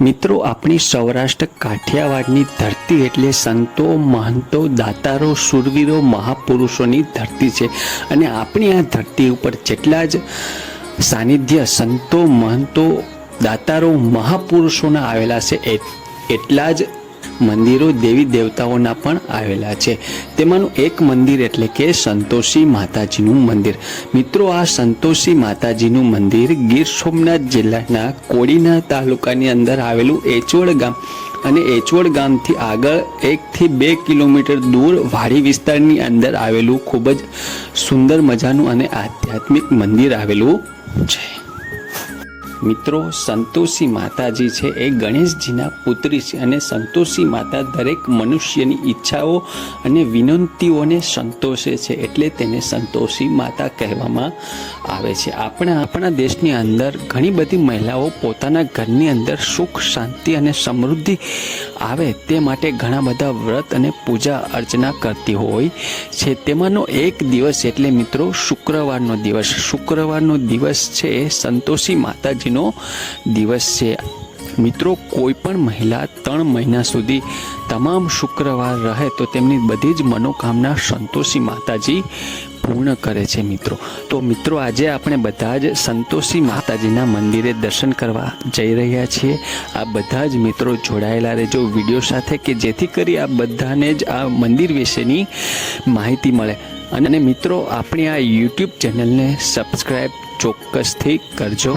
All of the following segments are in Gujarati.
મિત્રો, આપણી સૌરાષ્ટ્ર કાઠિયાવાડની ધરતી એટલે સંતો, મહંતો, દાતારો, સુરવીરો, મહાપુરુષોની ધરતી છે. અને આપણી આ ધરતી ઉપર જેટલા જ સાનિધ્ય સંતો, મહંતો, દાતારો, મહાપુરુષોના આવેલા છે એટલા જ મંદિરો દેવી દેવતાઓના પણ આવેલા છે. તેમાંનું એક મંદિર એટલે કે સંતોષી માતાજીનું મંદિર. મિત્રો, આ સંતોષી માતાજીનું મંદિર ગીર સોમનાથ જિલ્લાના કોડીના તાલુકાની અંદર આવેલું એચવડ ગામ અને એચવડ ગામથી આગળ એકથી બે કિલોમીટર દૂર વાડી વિસ્તારની અંદર આવેલું ખૂબ જ સુંદર મજાનું અને આધ્યાત્મિક મંદિર આવેલું છે. મિત્રો, સંતોષી માતાજી છે એ ગણેશજીના પુત્રી છે અને સંતોષી માતા દરેક મનુષ્યની ઈચ્છાઓ અને વિનંતીઓને સંતોષે છે એટલે તેને સંતોષી માતા કહેવામાં આવે છે. આપણા આપણા દેશની અંદર ઘણી બધી મહિલાઓ પોતાના ઘરની અંદર સુખ, શાંતિ અને સમૃદ્ધિ આવે તે માટે ઘણા બધા વ્રત અને પૂજા અર્ચના કરતી હોય છે. તેમાંનો એક દિવસ એટલે મિત્રો શુક્રવારનો દિવસ. શુક્રવારનો દિવસ છે એ સંતોષી માતાજીનો દિવસ છે. મિત્રો, કોઈ પણ મહિલા ત્રણ મહિના સુધી તમામ શુક્રવાર રહે તો તેમની બધી જ મનોકામના સંતોષી માતાજી પૂર્ણ કરે છે મિત્રો. તો મિત્રો, આજે આપણે બધા જ સંતોષી માતાજીના મંદિરે દર્શન કરવા જઈ રહ્યા છીએ. આ બધા જ મિત્રો જોડાયેલા રહેજો વીડિયો સાથે કે જેથી કરી આ બધાને જ આ મંદિર વિશેની માહિતી મળે. અને મિત્રો, આપણી આ યુટ્યુબ ચેનલને સબસ્ક્રાઈબ ચોક્કસથી કરજો.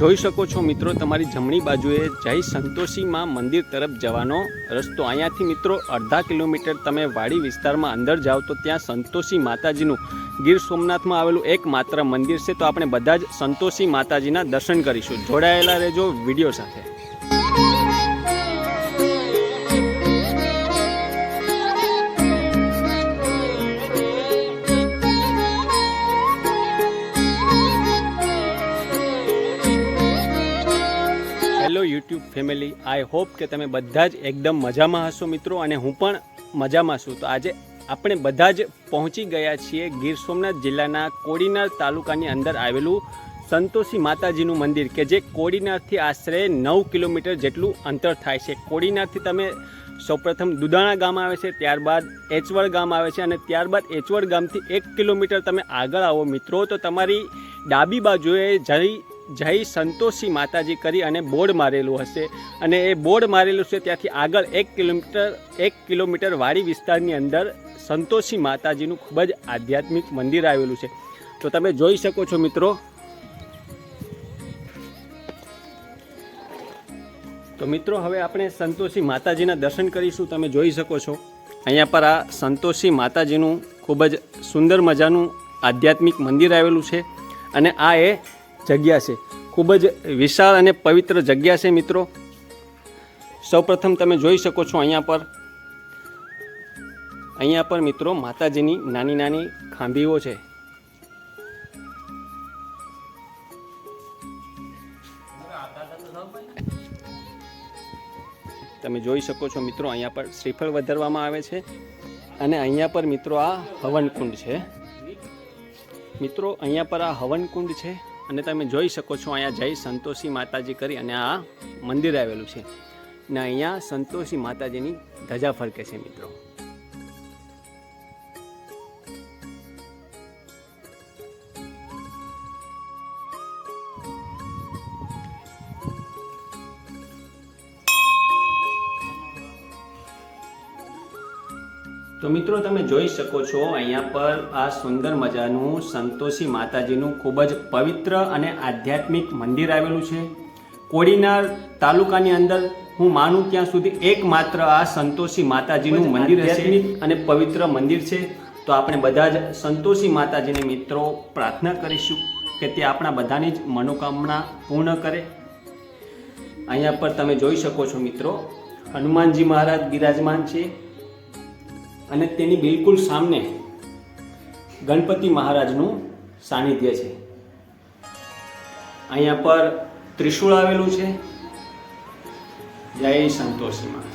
જોઈ શકો છો મિત્રો, તમારી જમણી બાજુએ જય સંતોષીમાં મંદિર તરફ જવાનો રસ્તો. અહીંયાથી મિત્રો, અડધા કિલોમીટર તમે વાડી વિસ્તારમાં અંદર જાઓ તો ત્યાં સંતોષી માતાજીનું ગીર સોમનાથમાં આવેલું એકમાત્ર મંદિર છે. તો આપણે બધા જ સંતોષી માતાજીના દર્શન કરીશું. જોડાયેલા રહેજો વીડિયો સાથે. ફેમિલી આઈ હોપ કે તમે બધા જ એકદમ મજામાં હશો મિત્રો અને હું પણ મજામાં છું. તો આજે આપણે બધા જ પહોંચી ગયા છીએ ગીર સોમનાથ જિલ્લાના કોડીનાર તાલુકાની અંદર આવેલું સંતોષી માતાજીનું મંદિર કે જે કોડીનારથી આશરે નવ કિલોમીટર જેટલું અંતર થાય છે. કોડીનારથી તમે સૌપ્રથમ દુધાણા ગામ આવે છે, ત્યારબાદ એચવડ ગામ આવે છે અને ત્યારબાદ એચવડ ગામથી એક કિલોમીટર તમે આગળ આવો મિત્રો. તો તમારી ડાબી બાજુએ જઈ જય સંતોષી માતાજી કરી અને બોર્ડ મારેલું હશે. અને એ બોર્ડ મારેલું છે ત્યાંથી આગળ એક કિલોમીટર એક કિલોમીટર વાડી વિસ્તારની અંદર સંતોષી માતાજીનું ખૂબ જ આધ્યાત્મિક મંદિર આવેલું છે. તો તમે જોઈ શકો છો મિત્રો. તો મિત્રો, હવે આપણે સંતોષી માતાજીના દર્શન કરીશું. તમે જોઈ શકો છો. અહીંયા પર આ સંતોષી માતાજીનું ખૂબ જ સુંદર મજાનું આધ્યાત્મિક મંદિર આવેલું છે. અને આ એ જગ્યા છે. ખૂબ જ વિશાળ અને પવિત્ર જગ્યા છે મિત્રો. સૌપ્રથમ તમે જોઈ શકો છો અહીંયા પર. અહીંયા પર મિત્રો માતાજીની નાની નાની ખાંભીઓ છે. તમે જોઈ શકો છો મિત્રો અહીંયા પર શ્રીફળ વધારવામાં આવે છે અને અહીંયા પર મિત્રો આ હવનકુંડ છે. મિત્રો અહીંયા પર આ હવનકુંડ છે. અને તમે જોઈ શકો છો અહીંયા જય સંતોષી માતાજી કરી અને આ મંદિર આવેલું છે. ને અહીંયા સંતોષી માતાજીની ધજા ફરકે છે મિત્રો. તો મિત્રો તમે જોઈ શકો છો અહીંયા પર આ સુંદર મજાનું સંતોષી માતાજીનું ખૂબ જ પવિત્ર અને આધ્યાત્મિક મંદિર આવેલું છે. કોડીનાર તાલુકાની અંદર હું માનું ત્યાં સુધી એકમાત્ર આ સંતોષી માતાજીનું મંદિર હશે અને પવિત્ર મંદિર છે. તો આપણે બધા જ સંતોષી માતાજીને મિત્રો પ્રાર્થના કરીશું કે તે આપણા બધાની જ મનોકામના પૂર્ણ કરે. અહીંયા પર તમે જોઈ શકો છો મિત્રો હનુમાનજી મહારાજ બિરાજમાન છે. અને તેની બિલકુલ સામને ગણપતિ મહારાજનું સાનિધ્ય છે. અહીંયા પર ત્રિશુળ આવેલું છે. જય સંતોષીમાં.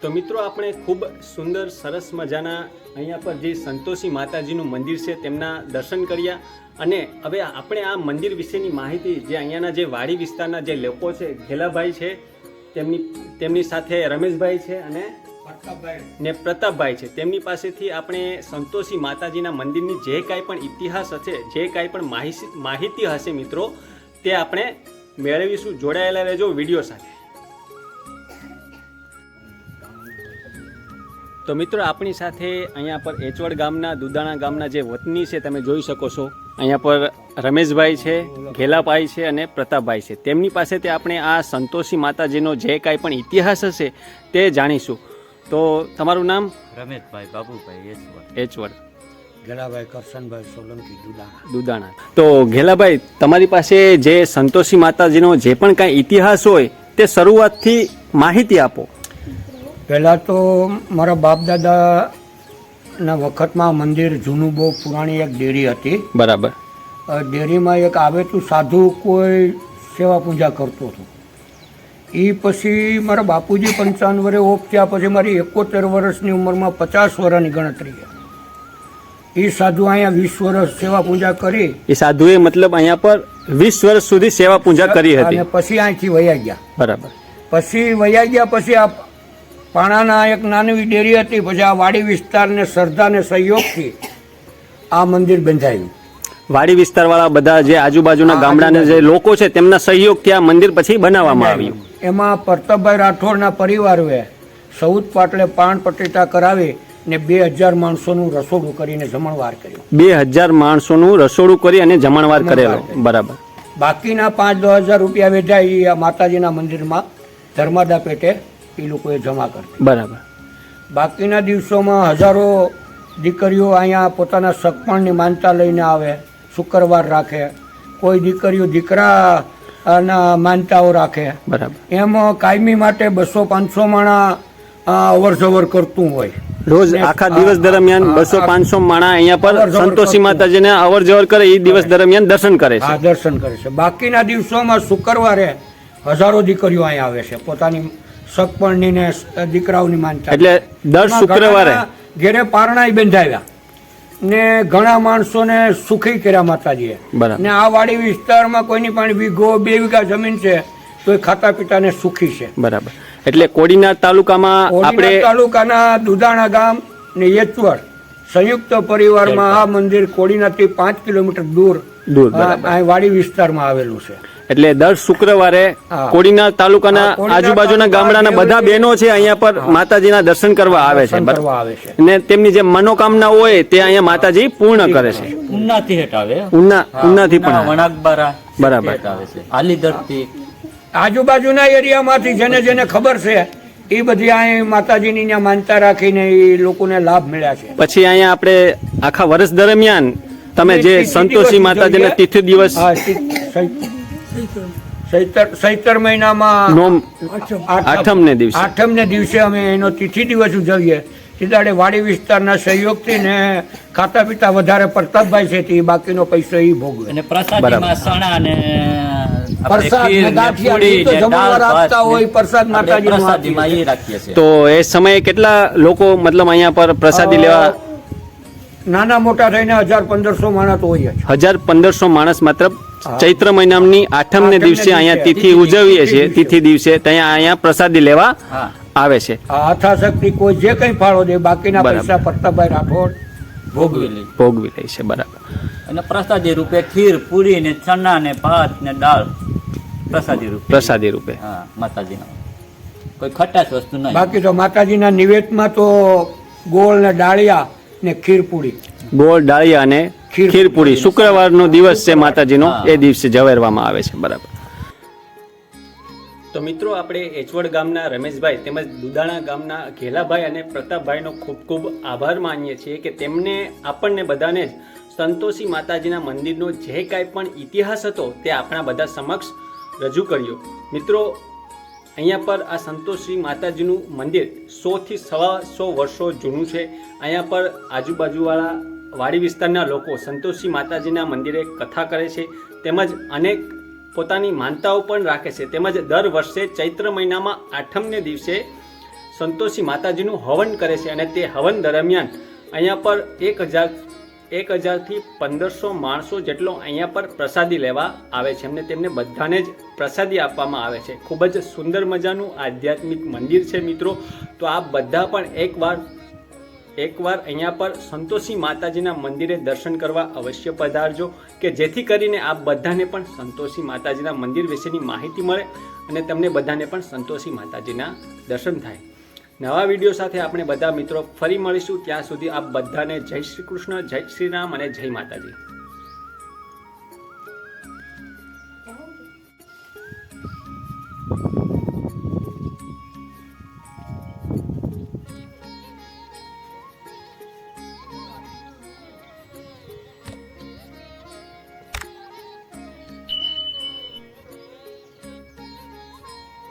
તો મિત્રો આપણે ખૂબ સુંદર, સરસ મજાના અહીંયા પર જે સંતોષી માતાજીનું મંદિર છે તેમના દર્શન કર્યા અને હવે આપણે આ મંદિર વિશેની માહિતી જે અહીંયાના જે વાડી વિસ્તારના જે લોકો છે, ઘેલાભાઈ છે તેમની તેમની સાથે રમેશભાઈ છે અને ને પ્રતાપભાઈ છે. તેમની પાસેથી આપણે સંતોષી માતાજીના મંદિરની જે કાંઈ પણ ઇતિહાસ હશે જે કાંઈ પણ માહિતી માહિતી હશે મિત્રો તે આપણે મેળવીશું. જોડાયેલા રહેજો વીડિયો સાથે. તો મિત્રો આપણી સાથે અહીંયા પર એચવડ ગામના દુદાણા ગામના જે વતની છે તમે જોઈ શકો છો. અહીંયા પર રમેશભાઈ છે ઘેલાભાઈ છે અને પ્રતાપભાઈ છે. તેમની પાસેથી આપણે આ સંતોષી માતાજીનો જે કાંઈ પણ ઇતિહાસ હશે તે જાણીશું. તો તમારું નામ? રમેશભાઈ બાબુભાઈ એચવડ ઘેલાભાઈ કરશનભાઈ સોલંકી દુદાણા. દુદાણા. તો ઘેલાભાઈ તમારી પાસે જે સંતોષી માતાજીનો જે પણ કાંઈ ઇતિહાસ હોય તે શરૂઆતથી માહિતી આપો. પહેલાં તો મારા બાપ દાદાના વખતમાં મંદિર જૂનું બહુ પુરાણી એક ડેરી હતી. બરાબર. ડેરીમાં એક આવેતું સાધુ કોઈ સેવા પૂજા કરતો હતો. એ પછી મારા બાપુજી પંચાવન વર્ષે ઓફ થયા પછી મારી એકોતેર વર્ષની ઉંમરમાં પચાસ વર્ષની ગણતરી એ સાધુ અહીંયા વીસ વર્ષ સેવા પૂજા કરી. એ સાધુએ મતલબ અહીંયા પર વીસ વર્ષ સુધી સેવા પૂજા કરી હતી. અને પછી અહીંથી વયા ગયા. બરાબર. પછી વયા ગયા પછી આ પાણાના એક નાની ડેરી હતી પછી આ વાડી વિસ્તારને શ્રદ્ધાને સહયોગથી આ મંદિર બંધાયું. વાડી વિસ્તારવાળા બધા જે આજુબાજુના ગામડાના જે લોકો છે તેમના સહયોગથી આ મંદિર પછી બનાવવામાં આવ્યું. એમાં પ્રતાપભાઈ રાઠોડના પરિવારોએ સૌદ પાટલે પાણ પટેટા કરાવી ને બે હજાર માણસોનું રસોડું કરીને જમણવાર કર્યું. બે હજાર માણસોનું રસોડું કરી અને જમણવાર કરેલો. બરાબર. બાકીના પાંચ દસ હજાર રૂપિયા વેચાય એ માતાજીના મંદિરમાં ધર્માદા પેટે એ લોકોએ જમા કરતી બરાબર. બાકીના દિવસોમાં હજારો દીકરીઓ અહીંયા પોતાના સગપણની માનતા લઈને આવે શુક્રવાર રાખે. કોઈ દીકરીઓ દીકરા ના માનતાઓ રાખે. બરાબર. એમ કાયમી માટે બસો પાંચસો માણા અવર જવર કરતું હોય. રોજ આખા દિવસ દરમિયાન બસો પાંચસો માણા અહીંયા પર સંતોષી માતાજીને અવર જવર કરે એ દિવસ દરમિયાન દર્શન કરે છે. દર્શન કરે છે. બાકીના દિવસોમાં શુક્રવારે હજારો દીકરીઓ અહીંયા આવે છે. પોતાની સગપણની ને દીકરાઓની માનતા. એટલે દર શુક્રવારે? ઘેરે પારણાય બંધાવ્યા ને ઘણા માણસોને સુખી કર્યા માતાજીએ. ને આ વાડી વિસ્તારમાં કોઈની પણ વીઘો બે વીઘા જમીન છે તો એ ખાતા પીતાને સુખી છે. બરાબર. એટલે કોડીનાર તાલુકામાં આપણે તાલુકાના દુધાણા ગામ ને યેચવડ સંયુક્ત પરિવારમાં આ મંદિર કોડીનાથી પાંચ કિલોમીટર દૂર દૂર, વાડી વિસ્તારમાં આવેલું છે. એટલે દર શુક્રવારે કોડીના તાલુકાના આજુબાજુના ગામડાના બધા બહેનો છે અહીંયા પર માતાજીના દર્શન કરવા આવે છે અને તેમની જે મનોકામના હોય તે અહીંયા માતાજી પૂર્ણ કરે છે. ઉન્નાથી હેઠ આવે. ઉના ઉન્નાથી પણ વણાકબારા બરાબર. આવે છે. આલી આજુબાજુના એરિયામાંથી જેને જેને ખબર છે એ બધી અહીંયા માતાજીની ત્યાં માનતા રાખીને એ લોકોને લાભ મળ્યા છે. પછી અહીંયા આપણે આખા વર્ષ દરમિયાન તમે જે સંતોષી માતાજીના તિથિ દિવસ સૈતર મહિનામાં નોમ આઠમ- આઠમને દિવસે. આઠમને દિવસે અમે એનો તિથિ દિવસ ઉજવીએ. સીધાડે વાડી વિસ્તારના સહયોગથી ને ખાતા પીતા વધારે પ્રતાપભાઈ છે તે બાકીનો પૈસો એ ભોગવે. અને પ્રસાદીમાં સણા ને તો એ સમયે કેટલા લોકો મતલબ અહીંયા પર પ્રસાદી લેવા? નાના મોટા થઈને હજાર પંદરસો માણસ હોય હજાર પંદરસો માણસ માત્ર ચૈત્ર મહિનાની આઠમને દિવસે અહીંયા તિથિ ઉજવીએ છીએ. તિથિ દિવસે ત્યાં અહીંયા પ્રસાદી લેવા આવે છે. આ અથાશક્તિ કોઈ જે કંઈ ફાળો દે બાકીના. પૈસા પ્રતાપભાઈ રાઠોડ ભોગવેલી ભોગવી લે છે બરાબર. અને પ્રસાદી રૂપે ખીર પૂરી ને ચણા ને ભાત ને દાળ. પ્રસાદી રૂપે. પ્રસાદી રૂપે. હા માતાજીના. કોઈ ખટાશ વસ્તુ નહીં. બાકી તો માતાજીના નિવેદમાં તો ગોળ ને ડાળિયા ને ખીરપુડી ગોળ ડાળિયા ખીર- ખીરપુરી. શુક્રવારનો દિવસ છે માતાજીનો. એ દિવસે જવેરવામાં આવે છે. બરાબર. તો મિત્રો આપણે એચવડ ગામના રમેશભાઈ તેમજ દુદાણા ગામના ઘેલાભાઈ અને પ્રતાપભાઈનો ખૂબ ખૂબ આભાર માનીએ છીએ કે તેમને આપણને બધાને જ સંતોષી માતાજીના મંદિરનો જે કાંઈ પણ ઇતિહાસ હતો તે આપણા બધા સમક્ષ રજૂ કર્યો. મિત્રો અહીંયા પર આ સંતોષી માતાજીનું મંદિર સોથી સવા સો વર્ષો જૂનું છે. અહીંયા પર આજુબાજુવાળા વાડી વિસ્તારના લોકો સંતોષી માતાજીના મંદિરે કથા કરે છે, તેમજ અનેક પોતાની માનતાઓ પણ રાખે છે. તેમજ દર વર્ષે ચૈત્ર મહિનામાં આઠમને દિવસે સંતોષી માતાજીનું હવન કરે છે અને તે હવન દરમિયાન અહીંયા પર એક હજાર, એક હજારથી પંદરસો માણસો જેટલો અહીંયા પર પ્રસાદી લેવા આવે છે એમને તેમને બધાને જ પ્રસાદી આપવામાં આવે છે. ખૂબ જ સુંદર મજાનું આધ્યાત્મિક મંદિર છે મિત્રો. તો આપ બધા પણ એકવાર એકવાર અહીંયા પર સંતોષી માતાજીના મંદિરે દર્શન કરવા અવશ્ય પધારજો કે જેથી કરીને આપ બધાને પણ સંતોષી માતાજીના મંદિર વિશેની માહિતી મળે અને તમને બધાને પણ સંતોષી માતાજીના દર્શન થાય નવા વીડિયો સાથે આપણે બધા મિત્રો ફરી મળીશું ત્યાં સુધી આપ બધાને જય શ્રી કૃષ્ણ, જય શ્રી રામ અને જય માતાજી.